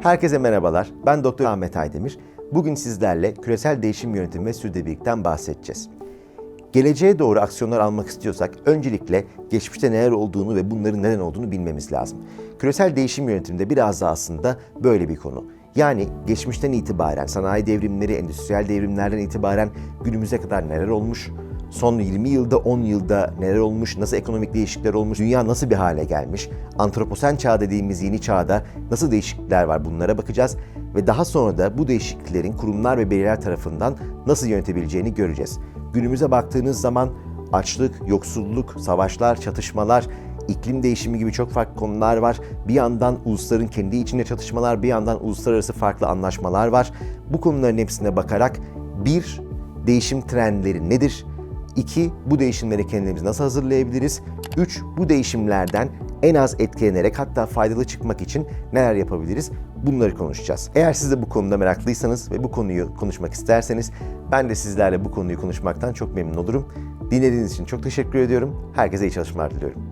Herkese merhabalar. Ben Doktor Ahmet Aydemir. Bugün sizlerle küresel değişim yönetimi ve sürdürülebilirlikten bahsedeceğiz. Geleceğe doğru aksiyonlar almak istiyorsak öncelikle geçmişte neler olduğunu ve bunların neden olduğunu bilmemiz lazım. Küresel değişim yönetiminde biraz da aslında böyle bir konu. Yani geçmişten itibaren sanayi devrimleri, endüstriyel devrimlerden itibaren günümüze kadar neler olmuş, son 20 yılda 10 yılda neler olmuş, nasıl ekonomik değişiklikler olmuş, dünya nasıl bir hale gelmiş, antroposen çağ dediğimiz yeni çağda nasıl değişiklikler var bunlara bakacağız ve daha sonra da bu değişikliklerin kurumlar ve bireyler tarafından nasıl yönetebileceğini göreceğiz. Günümüze baktığınız zaman açlık, yoksulluk, savaşlar, çatışmalar, iklim değişimi gibi çok farklı konular var. Bir yandan ulusların kendi içinde çatışmalar, bir yandan uluslararası farklı anlaşmalar var. Bu konuların hepsine bakarak bir, değişim trendleri nedir? İki, bu değişimlere kendimizi nasıl hazırlayabiliriz? Üç, bu değişimlerden en az etkilenerek hatta faydalı çıkmak için neler yapabiliriz? Bunları konuşacağız. Eğer siz de bu konuda meraklıysanız ve bu konuyu konuşmak isterseniz ben de sizlerle bu konuyu konuşmaktan çok memnun olurum. Dinlediğiniz için çok teşekkür ediyorum. Herkese iyi çalışmalar diliyorum.